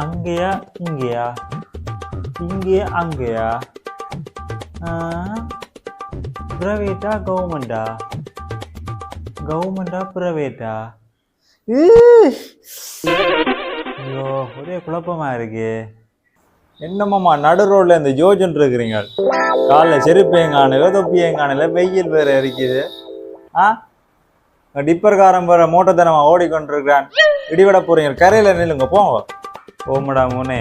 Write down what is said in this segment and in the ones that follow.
அங்கேயா இங்கேயா? இங்கேயா அங்கேயா? ப்ரைவேட்டா கவர்மெண்டா? கவர்மெண்டா ப்ரைவேட்டா? ஐயோ ஒரே குழப்பமா இருக்கு. என்னம்மாம்மா நடு ரோட்ல இந்த ஜோஜன் இருக்கிறீங்க? காலைல செருப்பையும் காணல தொப்பியையும் காணல வெயில் வேற இருக்குது ஆ? டிப்பர்காரன் வேற மோட்டர் தனமா ஓடிக்கொண்டிருக்கிறான். இடிவிட போறீங்க கரையில நில்லுங்க போங்க. ஓமடா மூனே.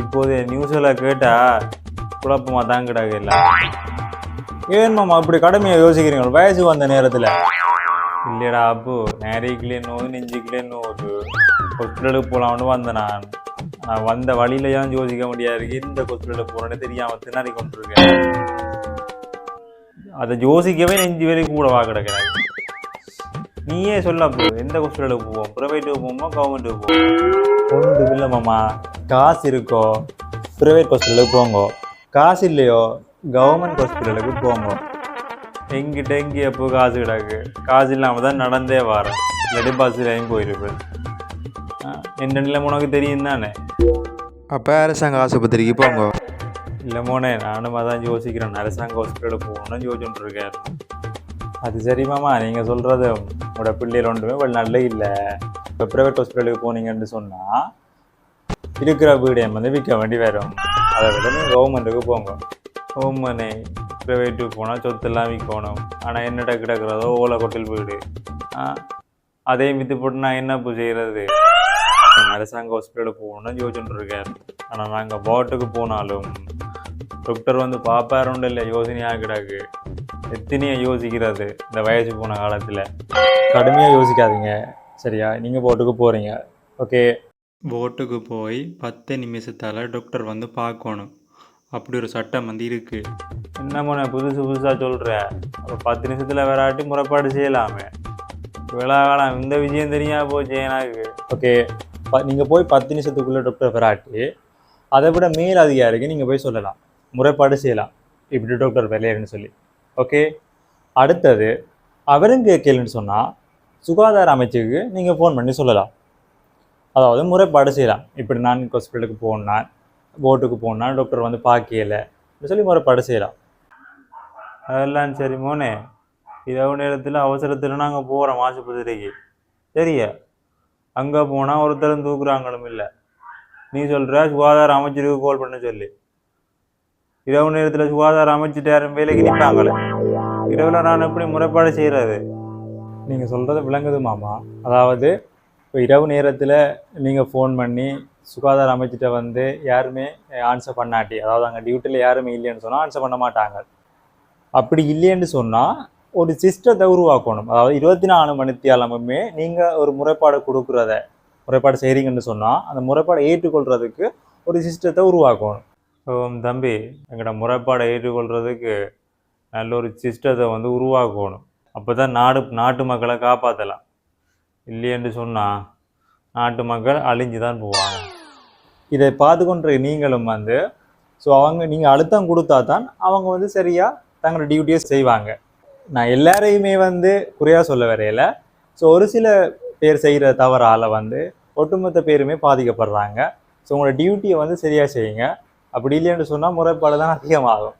இப்போது நியூஸில் கேட்டா குழப்பமாக தான் கிடக்கு இல்லை. ஏன் மாமா அப்படி கடுமையா யோசிக்கிறீங்க வயசு வந்த நேரத்துல. இல்லையடா அப்பு நேரிக்கிலே நோவு நெஞ்சுக்கிலே நோவு ஹாஸ்பிட்டலுக்கு போகலாம்னு வந்தேன் நான். நான் வந்த வழியில ஏன் யோசிக்க முடியாது? இந்த ஹாஸ்பிட்டலுக்கு போகிறேன்னு தெரியாமல் திணறி கொண்டிருக்கேன். அதை யோசிக்கவே நெஞ்சு வரைக்கும் கூட வா கிடக்கிறேன் நீயே சொல்ல அப்போ எந்த ஹாஸ்பிட்டலுக்கு போவோம்? ப்ரைவேட்டுக்கு போவோமா கவர்மெண்ட்டுக்கு போவோம்? ஒன்று இல்லை மாமா. காசு இருக்கோ ப்ரைவேட் ஹாஸ்பிட்டலுக்கு போங்க. காசு இல்லையோ கவர்மெண்ட் ஹாஸ்பிட்டலுக்கு போங்க. எங்கிட்ட எங்கே எப்போ காசு கிடக்கு? காசு இல்லாமல் தான் நடந்தே வரேன். இல்லாட்டி பஸ்ஸில் போயிருப்பேன். எந்த நிலைமை உனக்கு தெரியும் தானே? அப்போ அரசாங்க ஆஸ்பத்திரிக்கு போங்க. இல்லை மோனே நானும் அதான் யோசிக்கிறேன். அரசாங்க ஹாஸ்பிட்டலுக்கு போகணும்னு யோசிச்சுட்டு இருக்கேன். அது சரி மாமா நீங்கள் சொல்கிறது உங்களோட பிள்ளைகள் ஒன்றுமே வெளிநாட்டில் இல்லை. இப்போ ப்ரைவேட் ஹாஸ்பிட்டலுக்கு போனீங்கன்னு சொன்னால் இருக்கிற வீடு வந்து விற்க வேண்டி வரும். அதை விட நீங்கள் கவர்மெண்ட்டுக்கு போங்க. கவர்மெண்ட் ப்ரைவேட்டுக்கு போனால் சொத்தெல்லாம் விற்கணும். ஆனால் என்னடா கிடக்கிறதோ ஓலை கொட்டில் வீடு அதையும் விற்று போட்டு நான் என்ன இப்போ செய்கிறது அரசாங்க ஹாஸ்பிட்டலுக்கு போகணும்னு யோசிச்சுட்டு இருக்கேன். ஆனால் நாங்கள் பாட்டுக்கு போனாலும் டாக்டர் வந்து பார்ப்பாருண்டு இல்லை யோசனையாக கிடக்கு. எத்தனையோ யோசிக்கிறது இந்த வயசு போன காலத்தில். கடுமையாக யோசிக்காதீங்க. சரியா? நீங்கள் போட்டுக்கு போகிறீங்க ஓகே போட்டுக்கு போய் பத்து நிமிஷத்தால் டாக்டர் வந்து பார்க்கணும். அப்படி ஒரு சட்டம் வந்து இருக்குது என்ன போன புதுசு புதுசாக சொல்கிற அப்போ பத்து நிமிஷத்தில் வராட்டி முறைப்பாடு செய்யலாமே. விழாகாலம் இந்த விஷயம் தெரியாம போச்சு எனக்கு. ஓகே நீங்கள் போய் பத்து நிமிஷத்துக்குள்ளே டாக்டர் வராட்டி அதை விட மேல் அதிகாரிக்கு நீங்கள் போய் சொல்லலாம். முறைப்பாடு செய்யலாம். இப்படி டாக்டர் விளையாடுன்னு சொல்லி. ஓகே அடுத்தது அவரும் கேட்கலன்னு சொன்னால் சுகாதார அமைச்சுக்கு நீங்கள் ஃபோன் பண்ணி சொல்லலாம். அதாவது முறைப்பாடு செய்யலாம். இப்படி நான் ஹாஸ்பிட்டலுக்கு போனான் போட்டுக்கு போனால் டாக்டர் வந்து பார்க்கல. சொல்லி முறைப்பாடு செய்யலாம். அதெல்லாம் சரி மோனே. இரவு நேரத்தில் அவசரத்தில் நாங்கள் போகிறோம் ஆஸ்பத்திரிக்கு. சரியா? அங்கே போனால் ஒருத்தரும் தூக்குறாங்களும் இல்லை. நீ சொல்கிற சுகாதார அமைச்சருக்கு கால் பண்ண சொல்லி. இரவு நேரத்தில் சுகாதார அமைச்சிட்டு யாரும் வேலைக்கு நிற்பாங்களே? இரவில் நான் எப்படி முறைப்பாடு செய்கிறது நீங்கள் சொல்கிறது விளங்குது மாமா. அதாவது இப்போ இரவு நேரத்தில் நீங்கள் ஃபோன் பண்ணி சுகாதார அமைச்சிட்ட வந்து யாருமே ஆன்சர் பண்ணாட்டி அதாவது அங்கே டியூட்டியில் யாருமே இல்லைன்னு சொன்னால் ஆன்சர் பண்ண மாட்டாங்க. அப்படி இல்லைன்னு சொன்னால் ஒரு சிஸ்டத்தை உருவாக்கணும். அதாவது இருபத்தி நாலு மணித்தியாலமுமே நீங்கள் ஒரு முறைப்பாடு கொடுக்குறத முறைப்பாடு செய்கிறீங்கன்னு சொன்னால் அந்த முறைப்பாடை ஏற்றுக்கொள்கிறதுக்கு ஒரு சிஸ்டத்தை உருவாக்கணும். தம்பி எங்களோட முறைப்பாடை ஏற்றுக்கொள்கிறதுக்கு நல்ல ஒரு சிஸ்டத்தை வந்து உருவாக்கணும். அப்போ தான் நாடு நாட்டு மக்களை காப்பாற்றலாம் இல்லையென்று சொன்னால் நாட்டு மக்கள் அழிஞ்சு தான் போவாங்க. இதை பார்த்து கொண்ட நீங்களும் வந்து ஸோ அவங்க நீங்கள் அழுத்தம் கொடுத்தா தான் அவங்க வந்து சரியாக தங்களோட டியூட்டியை செய்வாங்க. நான் எல்லாரையுமே வந்து குறையாக சொல்ல வரையில ஸோ ஒரு சில பேர் செய்கிற தவறால் வந்து ஒட்டுமொத்த பேருமே பாதிக்கப்படுறாங்க. ஸோ உங்களோட டியூட்டியை வந்து சரியாக செய்யுங்க. அப்படி இல்லைன்னு சொன்னால் முறைப்பாடு தான் அதிகமாகும்.